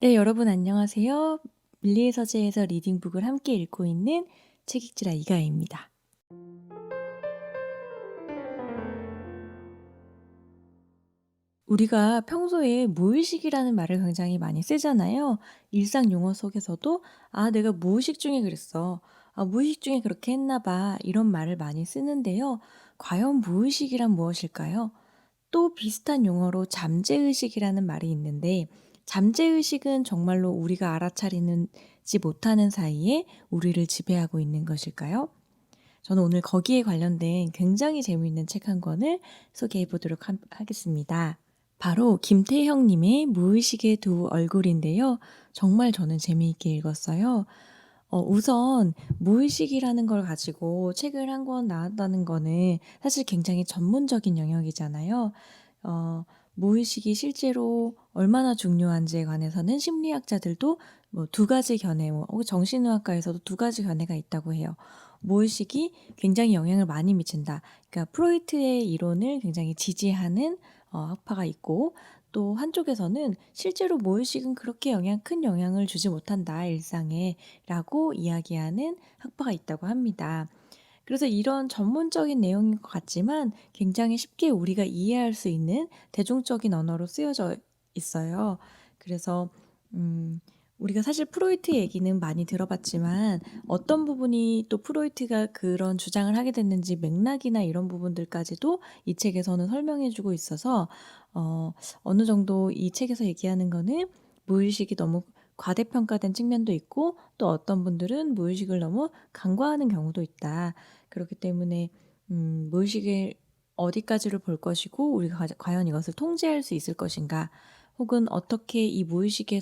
네, 여러분 안녕하세요. 밀리의 서재에서 리딩북을 함께 읽고 있는 책읽지라 이가혜입니다. 우리가 평소에 무의식이라는 말을 굉장히 많이 쓰잖아요. 일상 용어 속에서도 아, 내가 무의식 중에 그랬어. 아, 무의식 중에 그렇게 했나 봐. 이런 말을 많이 쓰는데요. 과연 무의식이란 무엇일까요? 또 비슷한 용어로 잠재의식이라는 말이 있는데 잠재의식은 정말로 우리가 알아차리는지 못하는 사이에 우리를 지배하고 있는 것일까요? 저는 오늘 거기에 관련된 굉장히 재미있는 책 한 권을 소개해 보도록 하, 겠습니다 바로 김태형님의 무의식의 두 얼굴인데요. 정말 저는 재미있게 읽었어요. 어, 우선 무의식이라는 걸 가지고 책을 한 권 나왔다는 거는 사실 굉장히 전문적인 영역이잖아요. 어, 무의식이 실제로 얼마나 중요한지에 관해서는 심리학자들도 뭐 두 가지 견해, 뭐 정신의학과에서도 두 가지 견해가 있다고 해요. 무의식이 굉장히 영향을 많이 미친다. 그러니까 프로이트의 이론을 굉장히 지지하는 어, 학파가 있고 또 한쪽에서는 실제로 무의식은 그렇게 영향 큰 영향을 주지 못한다 일상에라고 이야기하는 학파가 있다고 합니다. 그래서 이런 전문적인 내용인 것 같지만 굉장히 쉽게 우리가 이해할 수 있는 대중적인 언어로 쓰여져 있어요. 그래서 음, 우리가 사실 프로이트 얘기는 많이 들어봤지만 어떤 부분이 또 프로이트가 그런 주장을 하게 됐는지 맥락이나 이런 부분들까지도 이 책에서는 설명해 주고 있어서 어, 어느 정도 이 책에서 얘기하는 거는 무의식이 너무 과대평가된 측면도 있고 또 어떤 분들은 무의식을 너무 간과하는 경우도 있다. 그렇기 때문에 음, 무의식을 어디까지를 볼 것이고 우리가 과연 이것을 통제할 수 있을 것인가 혹은 어떻게 이 무의식에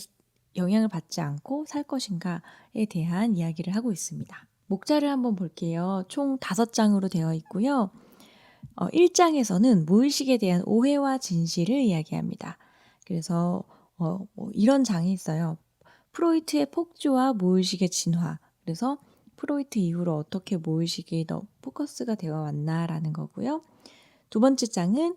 영향을 받지 않고 살 것인가에 대한 이야기를 하고 있습니다. 목자를 한번 볼게요. 총 다섯 장으로 되어 있고요. 어, 1장에서는 무의식에 대한 오해와 진실을 이야기합니다. 그래서 어, 뭐 이런 장이 있어요. 프로이트의 폭주와 무의식의 진화. 그래서 프로이트 이후로 어떻게 무의식이 더 포커스가 되어 왔나라는 거고요. 두 번째 장은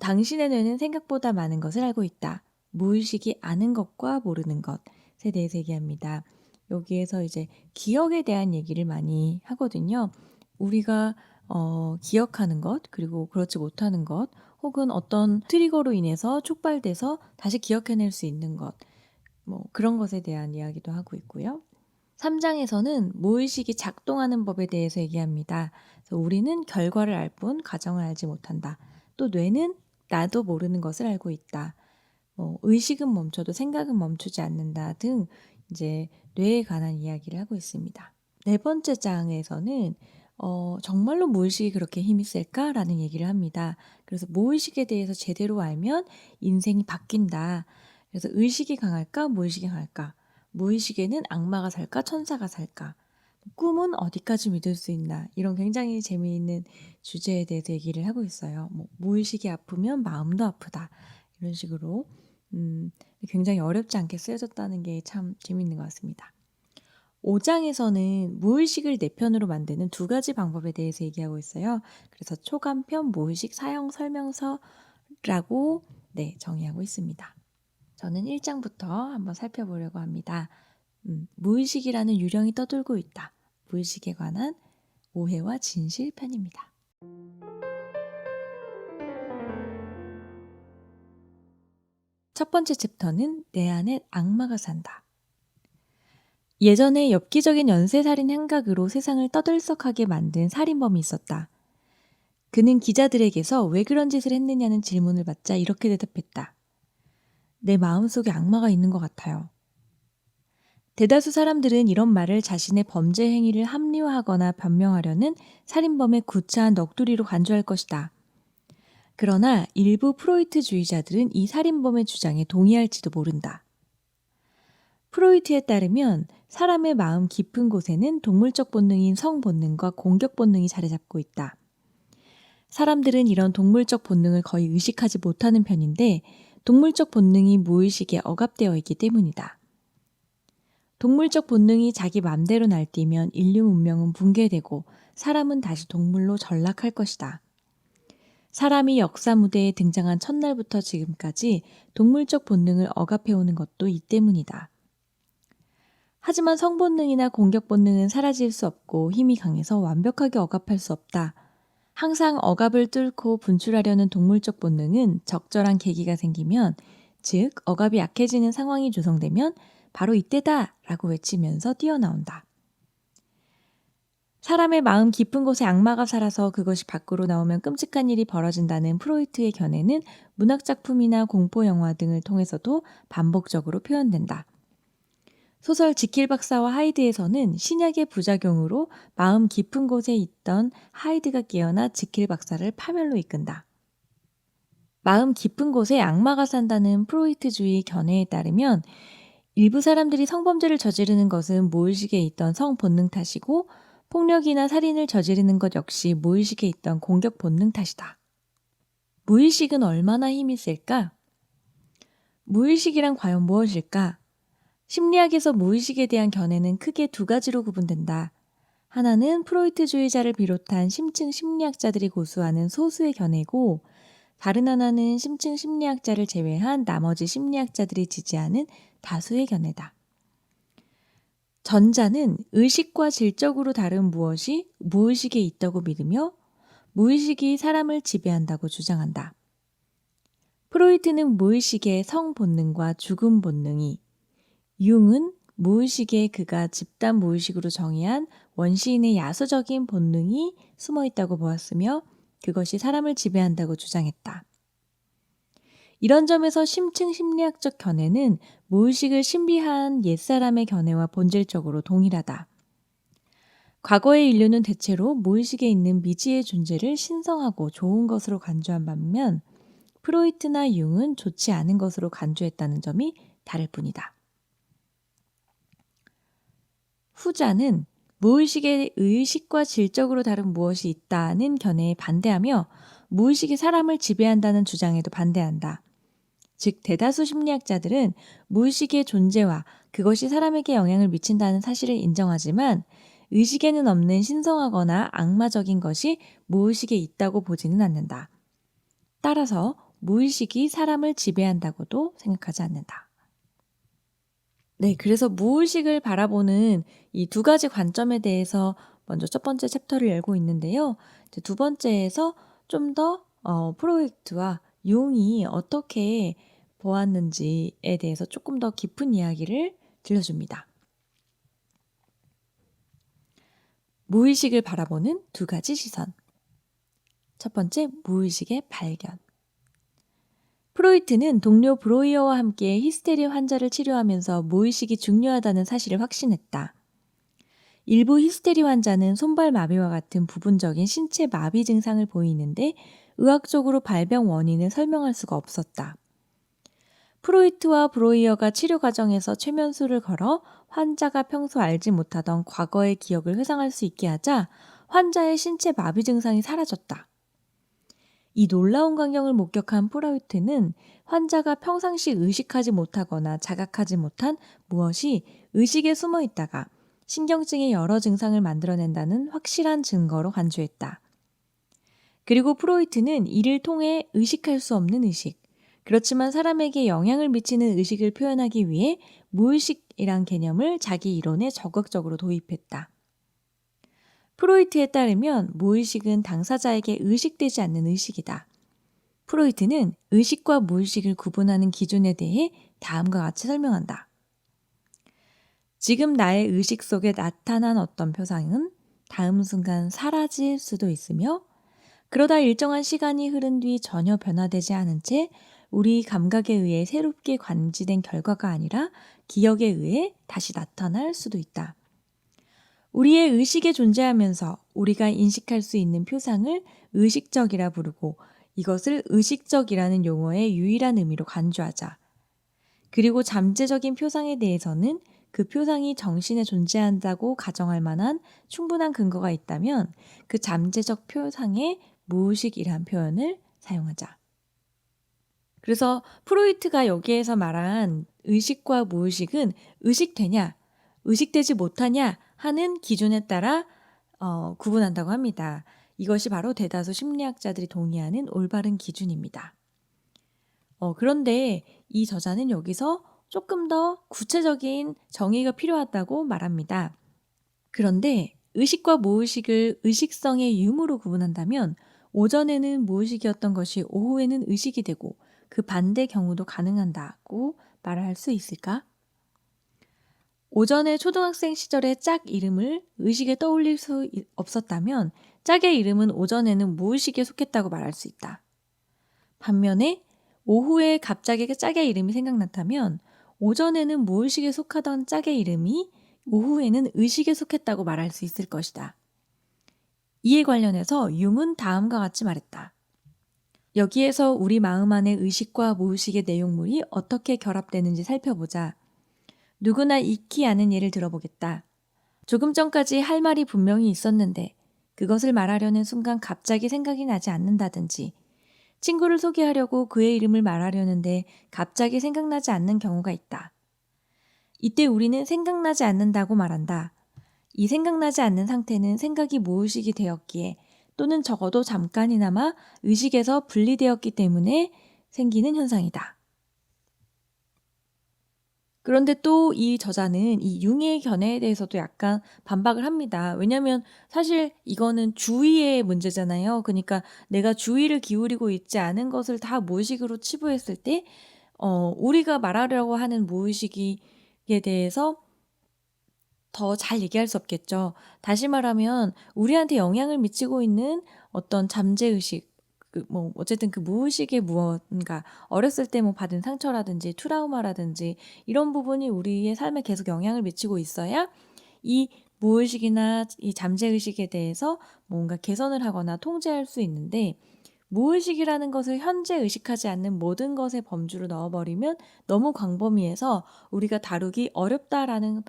당신의 뇌는 생각보다 많은 것을 알고 있다. 무의식이 아는 것과 모르는 것에 대해서 얘기합니다. 여기에서 이제 기억에 대한 얘기를 많이 하거든요. 우리가 어, 기억하는 것, 그리고 그렇지 못하는 것, 혹은 어떤 트리거로 인해서 촉발돼서 다시 기억해낼 수 있는 것, 뭐 그런 것에 대한 이야기도 하고 있고요. 3장에서는 무의식이 작동하는 법에 대해서 얘기합니다. 그래서 우리는 결과를 알뿐 과정을 알지 못한다. 또 뇌는 나도 모르는 것을 알고 있다. 뭐 의식은 멈춰도 생각은 멈추지 않는다 등 이제 뇌에 관한 이야기를 하고 있습니다. 네 번째 장에서는 어, 정말로 무의식이 그렇게 힘이 셀까라는 얘기를 합니다. 그래서 무의식에 대해서 제대로 알면 인생이 바뀐다. 그래서 의식이 강할까, 무의식이 강할까? 무의식에는 악마가 살까 천사가 살까? 꿈은 어디까지 믿을 수 있나? 이런 굉장히 재미있는 주제에 대해서 얘기를 하고 있어요. 뭐, 무의식이 아프면 마음도 아프다. 이런 식으로 음, 굉장히 어렵지 않게 쓰여졌다는 게 참 재미있는 것 같습니다. 5장에서는 무의식을 내 편으로 만드는 두 가지 방법에 대해서 얘기하고 있어요. 그래서 초간편 무의식 사용 설명서라고 네, 정의하고 있습니다. 저는 1장부터 한번 살펴보려고 합니다. 음, 무의식이라는 유령이 떠돌고 있다. 무의식에 관한 오해와 진실 편입니다. 첫 번째 챕터는 내 안에 악마가 산다. 예전에 엽기적인 연쇄살인 행각으로 세상을 떠들썩하게 만든 살인범이 있었다. 그는 기자들에게서 왜 그런 짓을 했느냐는 질문을 받자 이렇게 대답했다. 내 마음속에 악마가 있는 것 같아요. 대다수 사람들은 이런 말을 자신의 범죄 행위를 합리화하거나 변명하려는 살인범의 구차한 넋두리로 간주할 것이다. 그러나 일부 프로이트주의자들은 이 살인범의 주장에 동의할지도 모른다. 프로이트에 따르면 사람의 마음 깊은 곳에는 동물적 본능인 성 본능과 공격 본능이 자리 잡고 있다. 사람들은 이런 동물적 본능을 거의 의식하지 못하는 편인데 동물적 본능이 무의식에 억압되어 있기 때문이다. 동물적 본능이 자기 맘대로 날뛰면 인류 문명은 붕괴되고 사람은 다시 동물로 전락할 것이다. 사람이 역사 무대에 등장한 첫날부터 지금까지 동물적 본능을 억압해오는 것도 이 때문이다. 하지만 성본능이나 공격 본능은 사라질 수 없고 힘이 강해서 완벽하게 억압할 수 없다. 항상 억압을 뚫고 분출하려는 동물적 본능은 적절한 계기가 생기면, 즉, 억압이 약해지는 상황이 조성되면 바로 이때다! 라고 외치면서 뛰어나온다. 사람의 마음 깊은 곳에 악마가 살아서 그것이 밖으로 나오면 끔찍한 일이 벌어진다는 프로이트의 견해는 문학작품이나 공포영화 등을 통해서도 반복적으로 표현된다. 소설 지킬 박사와 하이드에서는 신약의 부작용으로 마음 깊은 곳에 있던 하이드가 깨어나 지킬 박사를 파멸로 이끈다. 마음 깊은 곳에 악마가 산다는 프로이트주의 견해에 따르면 일부 사람들이 성범죄를 저지르는 것은 무의식에 있던 성 본능 탓이고 폭력이나 살인을 저지르는 것 역시 무의식에 있던 공격 본능 탓이다. 무의식은 얼마나 힘이 쓸까? 무의식이란 과연 무엇일까? 심리학에서 무의식에 대한 견해는 크게 두 가지로 구분된다. 하나는 프로이트주의자를 비롯한 심층 심리학자들이 고수하는 소수의 견해고, 다른 하나는 심층 심리학자를 제외한 나머지 심리학자들이 지지하는 다수의 견해다. 전자는 의식과 질적으로 다른 무엇이 무의식에 있다고 믿으며 무의식이 사람을 지배한다고 주장한다. 프로이트는 무의식의 성 본능과 죽음 본능이 융은 무의식에 그가 집단 무의식으로 정의한 원시인의 야수적인 본능이 숨어 있다고 보았으며 그것이 사람을 지배한다고 주장했다. 이런 점에서 심층 심리학적 견해는 무의식을 신비한 옛사람의 견해와 본질적으로 동일하다. 과거의 인류는 대체로 무의식에 있는 미지의 존재를 신성하고 좋은 것으로 간주한 반면 프로이트나 융은 좋지 않은 것으로 간주했다는 점이 다를 뿐이다. 후자는 무의식의 의식과 질적으로 다른 무엇이 있다는 견해에 반대하며 무의식이 사람을 지배한다는 주장에도 반대한다. 즉, 대다수 심리학자들은 무의식의 존재와 그것이 사람에게 영향을 미친다는 사실을 인정하지만 의식에는 없는 신성하거나 악마적인 것이 무의식에 있다고 보지는 않는다. 따라서 무의식이 사람을 지배한다고도 생각하지 않는다. 네, 그래서 무의식을 바라보는 이두 가지 관점에 대해서 먼저 첫 번째 챕터를 열고 있는데요. 이제 두 번째에서 좀 더 어, 프로이트와 융이 어떻게 보았는지에 대해서 조금 더 깊은 이야기를 들려줍니다. 무의식을 바라보는 두 가지 시선. 첫 번째, 무의식의 발견. 프로이트는 동료 브로이어와 함께 히스테리 환자를 치료하면서 무의식이 중요하다는 사실을 확신했다. 일부 히스테리 환자는 손발 마비와 같은 부분적인 신체 마비 증상을 보이는데 의학적으로 발병 원인을 설명할 수가 없었다. 프로이트와 브로이어가 치료 과정에서 최면수를 걸어 환자가 평소 알지 못하던 과거의 기억을 회상할 수 있게 하자 환자의 신체 마비 증상이 사라졌다. 이 놀라운 광경을 목격한 프로이트는 환자가 평상시 의식하지 못하거나 자각하지 못한 무엇이 의식에 숨어 있다가 신경증의 여러 증상을 만들어낸다는 확실한 증거로 간주했다. 그리고 프로이트는 이를 통해 의식할 수 없는 의식, 그렇지만 사람에게 영향을 미치는 의식을 표현하기 위해 무의식이란 개념을 자기 이론에 적극적으로 도입했다. 프로이트에 따르면 무의식은 당사자에게 의식되지 않는 의식이다. 프로이트는 의식과 무의식을 구분하는 기준에 대해 다음과 같이 설명한다. 지금 나의 의식 속에 나타난 어떤 표상은 다음 순간 사라질 수도 있으며 그러다 일정한 시간이 흐른 뒤 전혀 변화되지 않은 채 우리 감각에 의해 새롭게 관지된 결과가 아니라 기억에 의해 다시 나타날 수도 있다. 우리의 의식에 존재하면서 우리가 인식할 수 있는 표상을 의식적이라 부르고 이것을 의식적이라는 용어의 유일한 의미로 간주하자. 그리고 잠재적인 표상에 대해서는 그 표상이 정신에 존재한다고 가정할 만한 충분한 근거가 있다면 그 잠재적 표상에 무의식이란 표현을 사용하자. 그래서 프로이트가 여기에서 말한 의식과 무의식은 의식되냐, 의식되지 못하냐 하는 기준에 따라 어, 구분한다고 합니다. 이것이 바로 대다수 심리학자들이 동의하는 올바른 기준입니다. 어, 그런데 이 저자는 여기서 조금 더 구체적인 정의가 필요하다고 말합니다. 그런데 의식과 무의식을 의식성의 유무로 구분한다면 오전에는 무의식이었던 것이 오후에는 의식이 되고 그 반대 경우도 가능한다고 말할 수 있을까? 오전에 초등학생 시절의 짝 이름을 의식에 떠올릴 수 없었다면 짝의 이름은 오전에는 무의식에 속했다고 말할 수 있다. 반면에 오후에 갑자기 짝의 이름이 생각났다면 오전에는 무의식에 속하던 짝의 이름이 오후에는 의식에 속했다고 말할 수 있을 것이다. 이에 관련해서 융은 다음과 같이 말했다. 여기에서 우리 마음 안의 의식과 무의식의 내용물이 어떻게 결합되는지 살펴보자. 누구나 익히 아는 예를 들어보겠다. 조금 전까지 할 말이 분명히 있었는데 그것을 말하려는 순간 갑자기 생각이 나지 않는다든지 친구를 소개하려고 그의 이름을 말하려는데 갑자기 생각나지 않는 경우가 있다. 이때 우리는 생각나지 않는다고 말한다. 이 생각나지 않는 상태는 생각이 무의식이 되었기에 또는 적어도 잠깐이나마 의식에서 분리되었기 때문에 생기는 현상이다. 그런데 또 이 저자는 이 융의 견해에 대해서도 약간 반박을 합니다. 왜냐하면 사실 이거는 주의의 문제잖아요. 그러니까 내가 주의를 기울이고 있지 않은 것을 다 무의식으로 치부했을 때, 어, 우리가 말하려고 하는 무의식에 대해서 더 잘 얘기할 수 없겠죠. 다시 말하면 우리한테 영향을 미치고 있는 어떤 잠재의식, 그 뭐 어쨌든 그 무의식의 무언가 어렸을 때 뭐 받은 상처라든지 트라우마라든지 이런 부분이 우리의 삶에 계속 영향을 미치고 있어야 이 무의식이나 이 잠재의식에 대해서 뭔가 개선을 하거나 통제할 수 있는데 무의식이라는 것을 현재 의식하지 않는 모든 것의 범주로 넣어버리면 너무 광범위해서 우리가 다루기 어렵다라는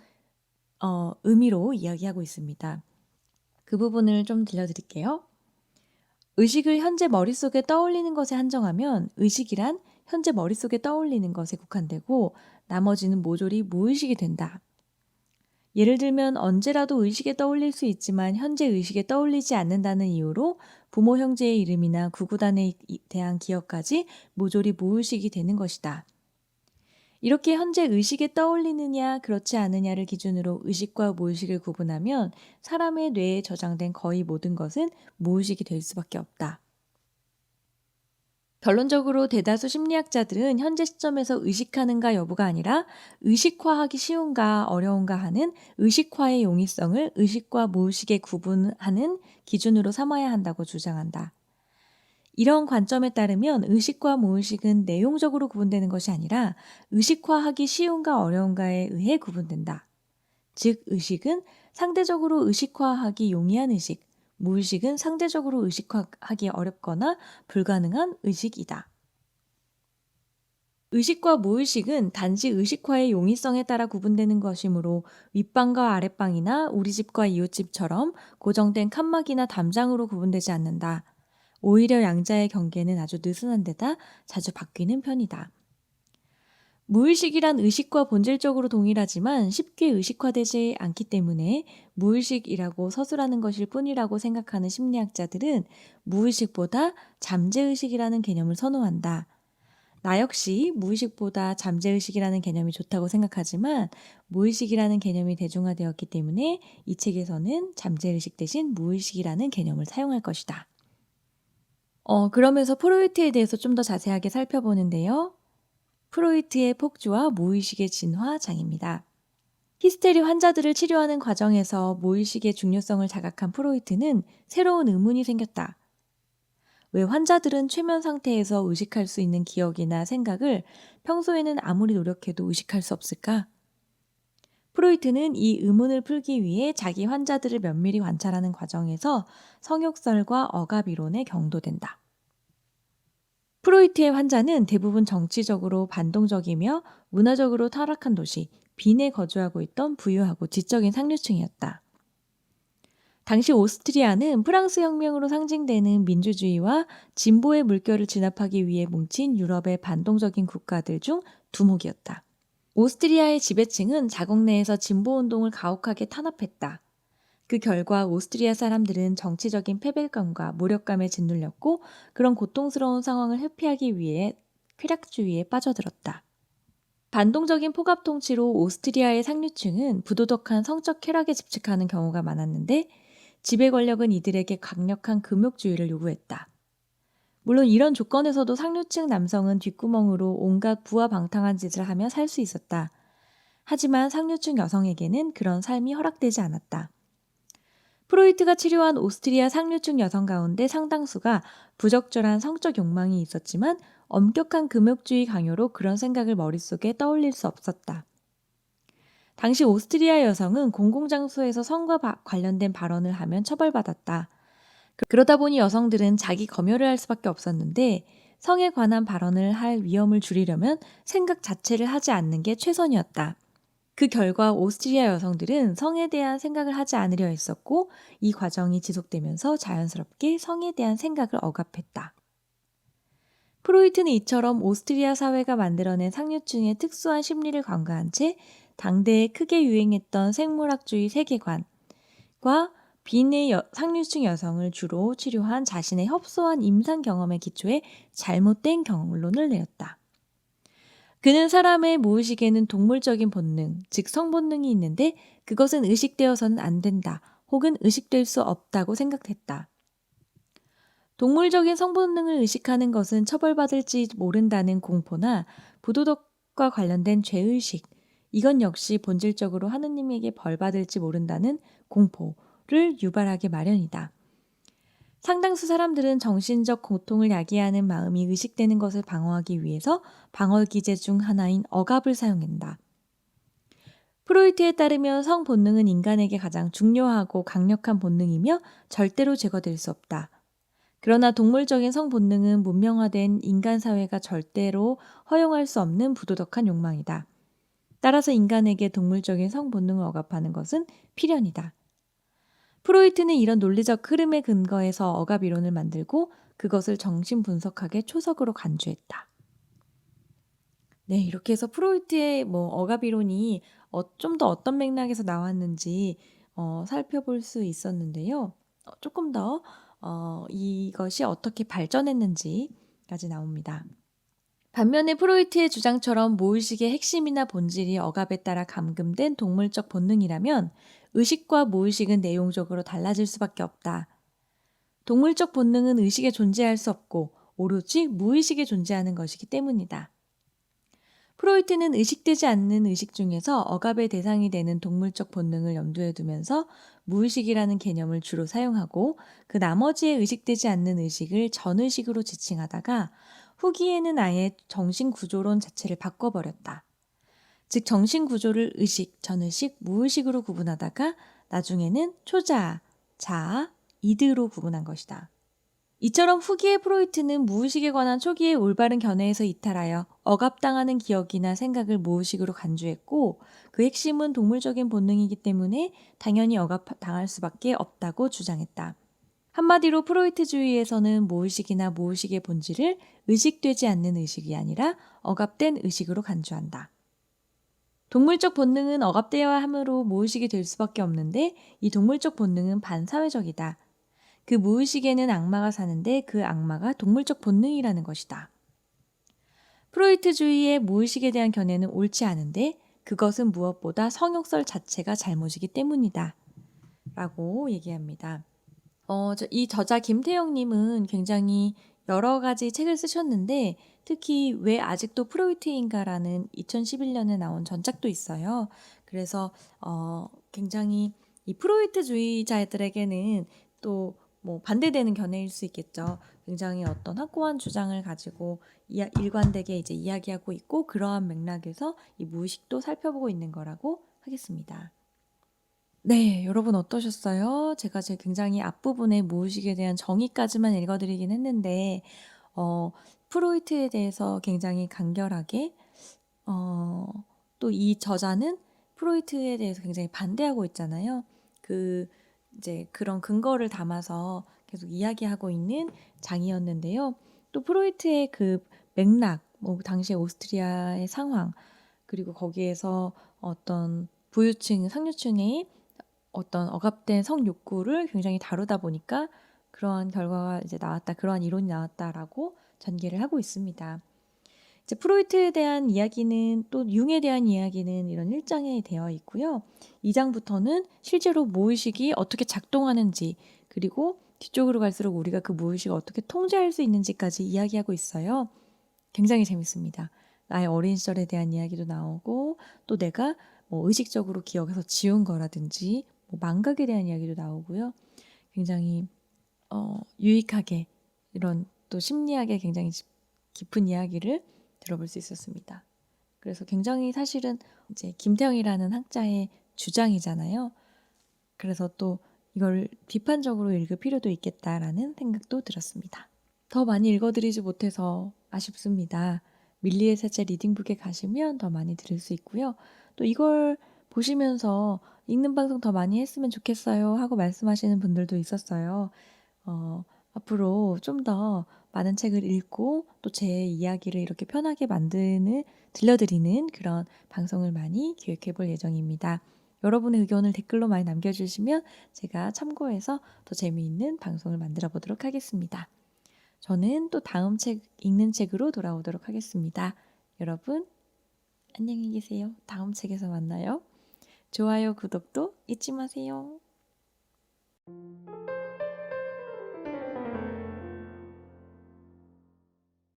어, 의미로 이야기하고 있습니다. 그 부분을 좀 들려드릴게요. 의식을 현재 머릿속에 떠올리는 것에 한정하면 의식이란 현재 머릿속에 떠올리는 것에 국한되고 나머지는 모조리 무의식이 된다. 예를 들면 언제라도 의식에 떠올릴 수 있지만 현재 의식에 떠올리지 않는다는 이유로 부모 형제의 이름이나 구구단에 대한 기억까지 모조리 무의식이 되는 것이다. 이렇게 현재 의식에 떠올리느냐 그렇지 않느냐를 기준으로 의식과 무의식을 구분하면 사람의 뇌에 저장된 거의 모든 것은 무의식이 될 수밖에 없다. 결론적으로 대다수 심리학자들은 현재 시점에서 의식하는가 여부가 아니라 의식화하기 쉬운가 어려운가 하는 의식화의 용이성을 의식과 무의식에 구분하는 기준으로 삼아야 한다고 주장한다. 이런 관점에 따르면 의식과 무의식은 내용적으로 구분되는 것이 아니라 의식화하기 쉬운가 어려운가에 의해 구분된다. 즉, 의식은 상대적으로 의식화하기 용이한 의식, 무의식은 상대적으로 의식화하기 어렵거나 불가능한 의식이다. 의식과 무의식은 단지 의식화의 용이성에 따라 구분되는 것이므로 윗방과 아랫방이나 우리 집과 이웃집처럼 고정된 칸막이나 담장으로 구분되지 않는다. 오히려 양자의 경계는 아주 느슨한 데다 자주 바뀌는 편이다. 무의식이란 의식과 본질적으로 동일하지만 쉽게 의식화되지 않기 때문에 무의식이라고 서술하는 것일 뿐이라고 생각하는 심리학자들은 무의식보다 잠재의식이라는 개념을 선호한다. 나 역시 무의식보다 잠재의식이라는 개념이 좋다고 생각하지만 무의식이라는 개념이 대중화되었기 때문에 이 책에서는 잠재의식 대신 무의식이라는 개념을 사용할 것이다. 어, 그러면서 프로이트에 대해서 좀 더 자세하게 살펴보는데요. 프로이트의 폭주와 무의식의 진화 장입니다. 히스테리 환자들을 치료하는 과정에서 무의식의 중요성을 자각한 프로이트는 새로운 의문이 생겼다. 왜 환자들은 최면 상태에서 의식할 수 있는 기억이나 생각을 평소에는 아무리 노력해도 의식할 수 없을까? 프로이트는 이 의문을 풀기 위해 자기 환자들을 면밀히 관찰하는 과정에서 성욕설과 억압 이론에 경도된다. 프로이트의 환자는 대부분 정치적으로 반동적이며 문화적으로 타락한 도시 빈에 거주하고 있던 부유하고 지적인 상류층이었다. 당시 오스트리아는 프랑스 혁명으로 상징되는 민주주의와 진보의 물결을 진압하기 위해 뭉친 유럽의 반동적인 국가들 중 두목이었다. 오스트리아의 지배층은 자국 내에서 진보 운동을 가혹하게 탄압했다. 그 결과 오스트리아 사람들은 정치적인 패배감과 모력감에 짓눌렸고 그런 고통스러운 상황을 회피하기 위해 쾌락주의에 빠져들었다. 반동적인 포갑 통치로 오스트리아의 상류층은 부도덕한 성적 쾌락에 집착하는 경우가 많았는데 지배 권력은 이들에게 강력한 금욕주의를 요구했다. 물론 이런 조건에서도 상류층 남성은 뒷구멍으로 온갖 부하방탕한 짓을 하며 살 수 있었다. 하지만 상류층 여성에게는 그런 삶이 허락되지 않았다. 프로이트가 치료한 오스트리아 상류층 여성 가운데 상당수가 부적절한 성적 욕망이 있었지만 엄격한 금욕주의 강요로 그런 생각을 머릿속에 떠올릴 수 없었다. 당시 오스트리아 여성은 공공장소에서 성과 바, 관련된 발언을 하면 처벌받았다. 그, 그러다 보니 여성들은 자기 검열을 할 수밖에 없었는데 성에 관한 발언을 할 위험을 줄이려면 생각 자체를 하지 않는 게 최선이었다. 그 결과 오스트리아 여성들은 성에 대한 생각을 하지 않으려 했었고 이 과정이 지속되면서 자연스럽게 성에 대한 생각을 억압했다. 프로이트는 이처럼 오스트리아 사회가 만들어낸 상류층의 특수한 심리를 관가한 채 당대에 크게 유행했던 생물학주의 세계관과 빈의 여, 상류층 여성을 주로 치료한 자신의 협소한 임상 경험에 기초해 잘못된 결론을 내렸다. 그는 사람의 무의식에는 동물적인 본능, 즉 성본능이 있는데 그것은 의식되어서는 안 된다 혹은 의식될 수 없다고 생각했다. 동물적인 성본능을 의식하는 것은 처벌받을지 모른다는 공포나 부도덕과 관련된 죄의식, 이건 역시 본질적으로 하느님에게 벌받을지 모른다는 공포 를 유발하게 마련이다. 상당수 사람들은 정신적 고통을 야기하는 마음이 의식되는 것을 방어하기 위해서 방어 기제 중 하나인 억압을 사용한다. 프로이트에 따르면 성 본능은 인간에게 가장 중요하고 강력한 본능이며 절대로 제거될 수 없다. 그러나 동물적인 성 본능은 문명화된 인간 사회가 절대로 허용할 수 없는 부도덕한 욕망이다. 따라서 인간에게 동물적인 성 본능을 억압하는 것은 필연이다. 프로이트는 이런 논리적 흐름에 근거해서 억압 이론을 만들고 그것을 정신 분석학의 초석으로 간주했다. 네, 이렇게 해서 프로이트의 뭐 억압 이론이 어, 좀 더 어떤 맥락에서 나왔는지 어, 살펴볼 수 있었는데요. 어, 조금 더 어, 이것이 어떻게 발전했는지까지 나옵니다. 반면에 프로이트의 주장처럼 무의식의 핵심이나 본질이 억압에 따라 감금된 동물적 본능이라면 의식과 무의식은 내용적으로 달라질 수밖에 없다. 동물적 본능은 의식에 존재할 수 없고 오로지 무의식에 존재하는 것이기 때문이다. 프로이트는 의식되지 않는 의식 중에서 억압의 대상이 되는 동물적 본능을 염두에 두면서 무의식이라는 개념을 주로 사용하고 그 나머지의 의식되지 않는 의식을 전의식으로 지칭하다가 후기에는 아예 정신구조론 자체를 바꿔버렸다. 즉 정신 구조를 의식, 전의식, 무의식으로 구분하다가 나중에는 초자, 자, 이드로 구분한 것이다. 이처럼 후기의 프로이트는 무의식에 관한 초기의 올바른 견해에서 이탈하여 억압당하는 기억이나 생각을 무의식으로 간주했고 그 핵심은 동물적인 본능이기 때문에 당연히 억압당할 수밖에 없다고 주장했다. 한마디로 프로이트주의에서는 무의식이나 무의식의 본질을 의식되지 않는 의식이 아니라 억압된 의식으로 간주한다. 동물적 본능은 억압되어야 함으로 무의식이 될 수밖에 없는데 이 동물적 본능은 반사회적이다. 그 무의식에는 악마가 사는데 그 악마가 동물적 본능이라는 것이다. 프로이트주의의 무의식에 대한 견해는 옳지 않은데 그것은 무엇보다 성욕설 자체가 잘못이기 때문이다. 라고 얘기합니다. 어, 저, 이 저자 김태영님은 굉장히 여러 가지 책을 쓰셨는데 특히 왜 아직도 프로이트인가라는 2011년에 나온 전작도 있어요. 그래서 어, 굉장히 이 프로이트주의자들에게는 또 뭐 반대되는 견해일 수 있겠죠. 굉장히 어떤 확고한 주장을 가지고 일관되게 이제 이야기하고 있고 그러한 맥락에서 이 무의식도 살펴보고 있는 거라고 하겠습니다. 네, 여러분 어떠셨어요? 제가 제 굉장히 앞부분에 무의식에 대한 정의까지만 읽어 드리긴 했는데, 어, 프로이트에 대해서 굉장히 간결하게, 어, 또 이 저자는 프로이트에 대해서 굉장히 반대하고 있잖아요. 그, 이제 그런 근거를 담아서 계속 이야기하고 있는 장이었는데요. 또 프로이트의 그 맥락, 뭐, 당시 오스트리아의 상황, 그리고 거기에서 어떤 부유층, 상류층의 어떤 억압된 성욕구를 굉장히 다루다 보니까 그러한 결과가 이제 나왔다, 그러한 이론이 나왔다라고 전개를 하고 있습니다. 이제 프로이트에 대한 이야기는 또 융에 대한 이야기는 이런 1장에 되어 있고요. 2장부터는 실제로 무의식이 어떻게 작동하는지 그리고 뒤쪽으로 갈수록 우리가 그 무의식을 어떻게 통제할 수 있는지까지 이야기하고 있어요. 굉장히 재밌습니다. 나의 어린 시절에 대한 이야기도 나오고 또 내가 뭐 의식적으로 기억해서 지운 거라든지 뭐 망각에 대한 이야기도 나오고요. 굉장히 어, 유익하게 이런 또 심리학에 굉장히 지- 깊은 이야기를 들어볼 수 있었습니다. 그래서 굉장히 사실은 이제 김태형이라는 학자의 주장이잖아요. 그래서 또 이걸 비판적으로 읽을 필요도 있겠다라는 생각도 들었습니다. 더 많이 읽어드리지 못해서 아쉽습니다. 밀리의 세체 리딩북에 가시면 더 많이 들을 수 있고요. 또 이걸 보시면서 읽는 방송 더 많이 했으면 좋겠어요 하고 말씀하시는 분들도 있었어요. 어, 앞으로 좀 더 많은 책을 읽고 또 제 이야기를 이렇게 편하게 만드는 들려드리는 그런 방송을 많이 기획해 볼 예정입니다. 여러분의 의견을 댓글로 많이 남겨주시면 제가 참고해서 더 재미있는 방송을 만들어 보도록 하겠습니다. 저는 또 다음 책 읽는 책으로 돌아오도록 하겠습니다. 여러분 안녕히 계세요. 다음 책에서 만나요. 좋아요, 구독도 잊지 마세요.